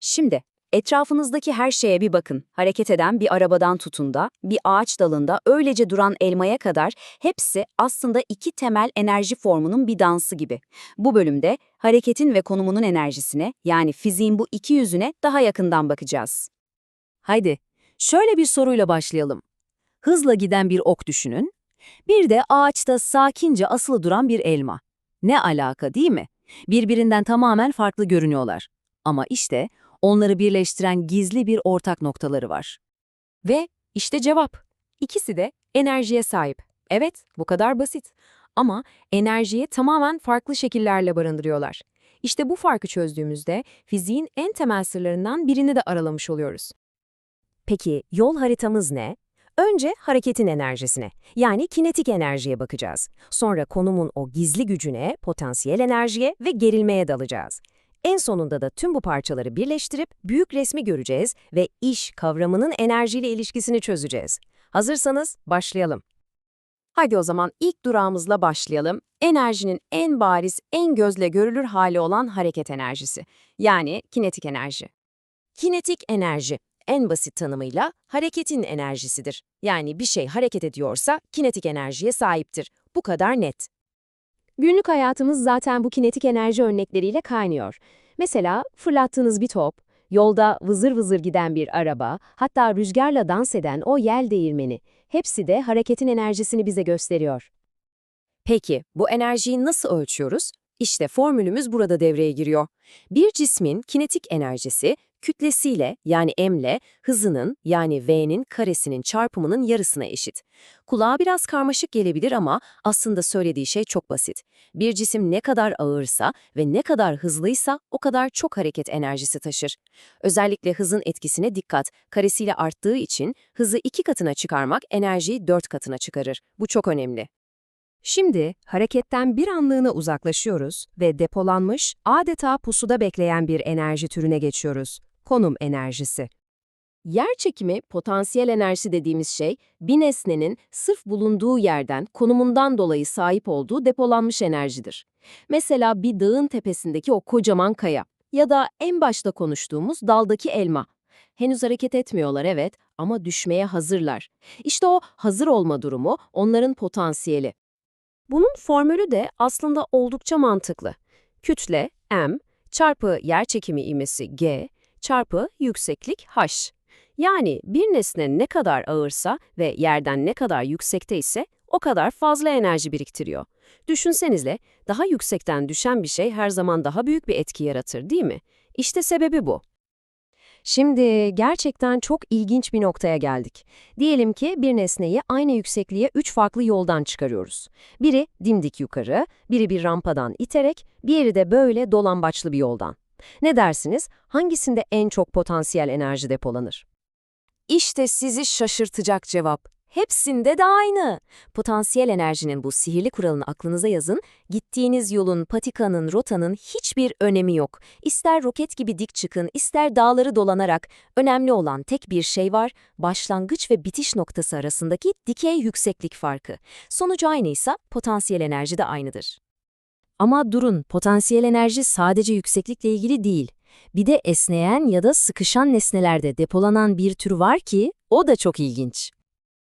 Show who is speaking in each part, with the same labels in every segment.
Speaker 1: Şimdi etrafınızdaki her şeye bir bakın. Hareket eden bir arabadan tutun da, bir ağaç dalında öylece duran elmaya kadar hepsi aslında iki temel enerji formunun bir dansı gibi. Bu bölümde hareketin ve konumunun enerjisine yani fiziğin bu iki yüzüne daha yakından bakacağız.
Speaker 2: Haydi, şöyle bir soruyla başlayalım. Hızla giden bir ok düşünün. Bir de ağaçta sakince asılı duran bir elma. Ne alaka değil mi? Birbirinden tamamen farklı görünüyorlar. Ama işte onları birleştiren gizli bir ortak noktaları var.
Speaker 3: Ve işte cevap. İkisi de enerjiye sahip. Evet, bu kadar basit. Ama enerjiyi tamamen farklı şekillerle barındırıyorlar. İşte bu farkı çözdüğümüzde fiziğin en temel sırlarından birini de aralamış oluyoruz.
Speaker 4: Peki yol haritamız ne? Önce hareketin enerjisine, yani kinetik enerjiye bakacağız. Sonra konumun o gizli gücüne, potansiyel enerjiye ve gerilmeye dalacağız. En sonunda da tüm bu parçaları birleştirip büyük resmi göreceğiz ve iş kavramının enerjiyle ilişkisini çözeceğiz. Hazırsanız başlayalım.
Speaker 1: Hadi o zaman ilk durağımızla başlayalım. Enerjinin en bariz, en gözle görülür hali olan hareket enerjisi. Yani kinetik enerji.
Speaker 4: Kinetik enerji, en basit tanımıyla hareketin enerjisidir. Yani bir şey hareket ediyorsa kinetik enerjiye sahiptir. Bu kadar net.
Speaker 5: Günlük hayatımız zaten bu kinetik enerji örnekleriyle kaynıyor. Mesela fırlattığınız bir top, yolda vızır vızır giden bir araba, hatta rüzgarla dans eden o yel değirmeni. Hepsi de hareketin enerjisini bize gösteriyor.
Speaker 4: Peki, bu enerjiyi nasıl ölçüyoruz? İşte formülümüz burada devreye giriyor. Bir cismin kinetik enerjisi, kütlesiyle yani m'le hızının yani v'nin karesinin çarpımının yarısına eşit. Kulağa biraz karmaşık gelebilir ama aslında söylediği şey çok basit. Bir cisim ne kadar ağırsa ve ne kadar hızlıysa o kadar çok hareket enerjisi taşır. Özellikle hızın etkisine dikkat. Karesiyle arttığı için hızı iki katına çıkarmak enerjiyi dört katına çıkarır. Bu çok önemli.
Speaker 5: Şimdi hareketten bir anlığına uzaklaşıyoruz ve depolanmış, adeta pusuda bekleyen bir enerji türüne geçiyoruz. Konum enerjisi.
Speaker 4: Yer çekimi, potansiyel enerji dediğimiz şey, bir nesnenin sırf bulunduğu yerden, konumundan dolayı sahip olduğu depolanmış enerjidir. Mesela bir dağın tepesindeki o kocaman kaya ya da en başta konuştuğumuz daldaki elma. Henüz hareket etmiyorlar evet ama düşmeye hazırlar. İşte o hazır olma durumu onların potansiyeli. Bunun formülü de aslında oldukça mantıklı. Kütle m çarpı yerçekimi ivmesi g çarpı yükseklik h. Yani bir nesne ne kadar ağırsa ve yerden ne kadar yüksekte ise o kadar fazla enerji biriktiriyor. Düşünsenize, daha yüksekten düşen bir şey her zaman daha büyük bir etki yaratır değil mi? İşte sebebi bu. Şimdi gerçekten çok ilginç bir noktaya geldik. Diyelim ki bir nesneyi aynı yüksekliğe üç farklı yoldan çıkarıyoruz. Biri dimdik yukarı, biri bir rampadan iterek, diğeri de böyle dolambaçlı bir yoldan. Ne dersiniz? Hangisinde en çok potansiyel enerji depolanır? İşte sizi şaşırtacak cevap. Hepsinde de aynı. Potansiyel enerjinin bu sihirli kuralını aklınıza yazın. Gittiğiniz yolun, patikanın, rotanın hiçbir önemi yok. İster roket gibi dik çıkın, ister dağları dolanarak. Önemli olan tek bir şey var, başlangıç ve bitiş noktası arasındaki dikey yükseklik farkı. Sonucu aynıysa potansiyel enerji de aynıdır. Ama durun, potansiyel enerji sadece yükseklikle ilgili değil. Bir de esneyen ya da sıkışan nesnelerde depolanan bir tür var ki o da çok ilginç.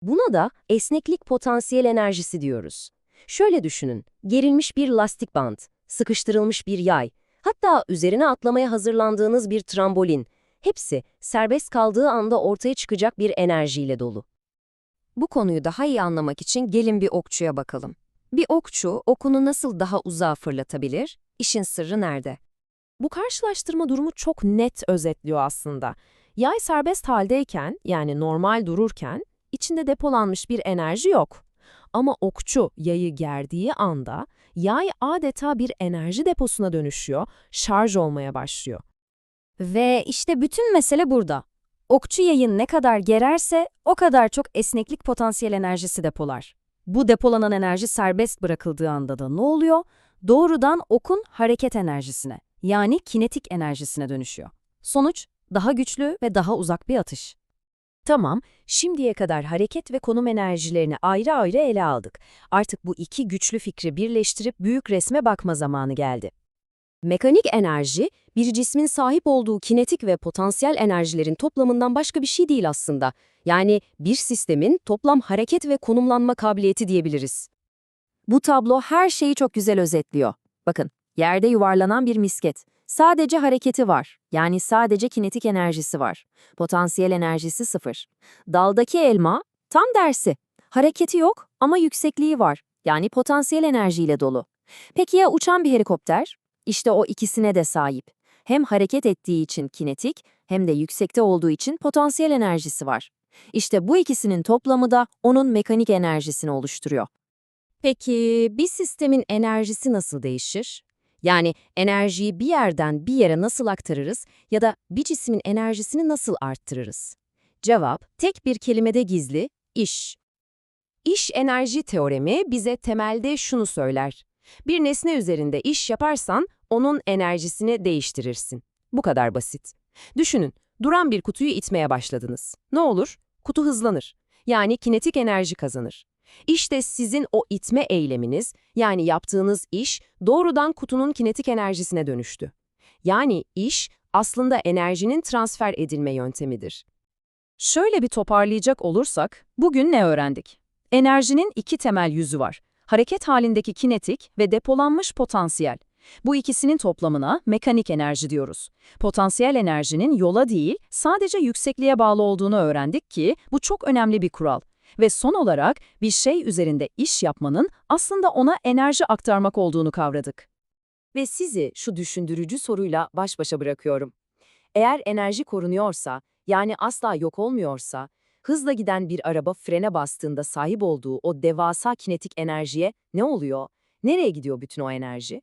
Speaker 4: Buna da esneklik potansiyel enerjisi diyoruz. Şöyle düşünün, gerilmiş bir lastik bant, sıkıştırılmış bir yay, hatta üzerine atlamaya hazırlandığınız bir trambolin, hepsi serbest kaldığı anda ortaya çıkacak bir enerjiyle dolu.
Speaker 2: Bu konuyu daha iyi anlamak için gelin bir okçuya bakalım. Bir okçu okunu nasıl daha uzağa fırlatabilir? İşin sırrı nerede?
Speaker 5: Bu karşılaştırma durumu çok net özetliyor aslında. Yay serbest haldeyken, yani normal dururken, içinde depolanmış bir enerji yok. Ama okçu yayı gerdiği anda yay adeta bir enerji deposuna dönüşüyor, şarj olmaya başlıyor.
Speaker 2: Ve işte bütün mesele burada. Okçu yayın ne kadar gererse o kadar çok esneklik potansiyel enerjisi depolar. Bu depolanan enerji serbest bırakıldığı anda da ne oluyor? Doğrudan okun hareket enerjisine, yani kinetik enerjisine dönüşüyor. Sonuç, daha güçlü ve daha uzak bir atış.
Speaker 4: Tamam, şimdiye kadar hareket ve konum enerjilerini ayrı ayrı ele aldık. Artık bu iki güçlü fikri birleştirip büyük resme bakma zamanı geldi. Mekanik enerji, bir cismin sahip olduğu kinetik ve potansiyel enerjilerin toplamından başka bir şey değil aslında. Yani bir sistemin toplam hareket ve konumlanma kabiliyeti diyebiliriz.
Speaker 1: Bu tablo her şeyi çok güzel özetliyor. Bakın, yerde yuvarlanan bir misket. Sadece hareketi var. Yani sadece kinetik enerjisi var. Potansiyel enerjisi sıfır. Daldaki elma tam dersi. Hareketi yok ama yüksekliği var. Yani potansiyel enerjiyle dolu. Peki ya uçan bir helikopter? İşte o ikisine de sahip. Hem hareket ettiği için kinetik hem de yüksekte olduğu için potansiyel enerjisi var. İşte bu ikisinin toplamı da onun mekanik enerjisini oluşturuyor.
Speaker 4: Peki bir sistemin enerjisi nasıl değişir? Yani enerjiyi bir yerden bir yere nasıl aktarırız ya da bir cismin enerjisini nasıl arttırırız? Cevap tek bir kelimede gizli, iş.
Speaker 5: İş enerji teoremi bize temelde şunu söyler. Bir nesne üzerinde iş yaparsan onun enerjisini değiştirirsin. Bu kadar basit. Düşünün, duran bir kutuyu itmeye başladınız. Ne olur? Kutu hızlanır. Yani kinetik enerji kazanır. İşte sizin o itme eyleminiz, yani yaptığınız iş doğrudan kutunun kinetik enerjisine dönüştü. Yani iş aslında enerjinin transfer edilme yöntemidir.
Speaker 2: Şöyle bir toparlayacak olursak, bugün ne öğrendik? Enerjinin iki temel yüzü var. Hareket halindeki kinetik ve depolanmış potansiyel. Bu ikisinin toplamına mekanik enerji diyoruz. Potansiyel enerjinin yola değil, sadece yüksekliğe bağlı olduğunu öğrendik ki bu çok önemli bir kural. Ve son olarak bir şey üzerinde iş yapmanın aslında ona enerji aktarmak olduğunu kavradık.
Speaker 4: Ve sizi şu düşündürücü soruyla baş başa bırakıyorum. Eğer enerji korunuyorsa, yani asla yok olmuyorsa, hızla giden bir araba frene bastığında sahip olduğu o devasa kinetik enerjiye ne oluyor? Nereye gidiyor bütün o enerji?